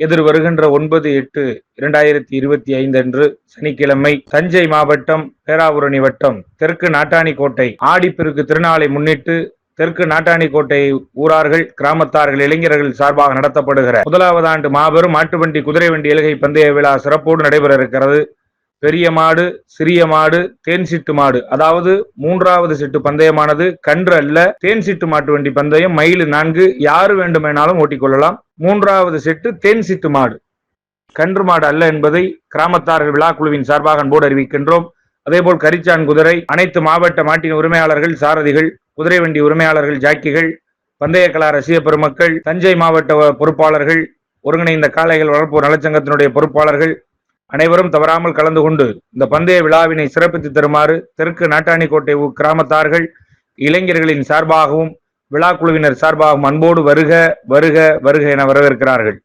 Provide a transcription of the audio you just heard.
எதிர் வருகின்ற ஒன்பது எட்டு இரண்டாயிரத்தி இருபத்தி ஐந்து அன்று சனிக்கிழமை தஞ்சை மாவட்டம் பேராவூரணி வட்டம் தெற்கு நாட்டாணிக்கோட்டை ஆடிப்பெருக்கு திருநாளை முன்னிட்டு தெற்கு நாட்டாணிக்கோட்டை ஊரார்கள் கிராமத்தார்கள் இளைஞர்கள் சார்பாக நடத்தப்படுகிற முதலாவது ஆண்டு மாபெரும் மாட்டுவண்டி குதிரை வண்டி இலகை பந்தய விழா சிறப்போடு நடைபெற இருக்கிறது பெரிய மாடு சிறிய மாடு தேன் சிட்டு மாடு அதாவது மூன்றாவது சிட்டு பந்தயமானது கன்று அல்ல தேன் சிட்டு மாட்டு வண்டி பந்தயம் மயில் நான்கு யாரு வேண்டுமானாலும் ஓட்டிக்கொள்ளலாம் மூன்றாவது செட்டு தேன் சித்து மாடு. கன்று மாடு அல்ல என்பதை கிராமத்தார்கள் விழாக்குழுவின் சார்பாக அன்போடு அறிவிக்கின்றோம். அதேபோல் கரிச்சான் குதிரை அனைத்து மாவட்ட மாட்டின் உரிமையாளர்கள் சாரதிகள் குதிரை வண்டி உரிமையாளர்கள் ஜாக்கிகள் பந்தய கலா ரசிக பெருமக்கள் தஞ்சை மாவட்ட பொறுப்பாளர்கள் ஒருங்கிணைந்த காளைகள் வளர்ப்பு நலச்சங்கத்தினுடைய பொறுப்பாளர்கள் அனைவரும் தவறாமல் கலந்து கொண்டு இந்த பந்தய விழாவினை சிறப்பித்து தருமாறு தெற்கு நாட்டாணிக்கோட்டை கிராமத்தார்கள் இளைஞர்களின் சார்பாகவும் விழாக்குழுவினர் சார்பாகவும் அன்போடு வருக வருக வருக என வரவேற்கிறார்கள்.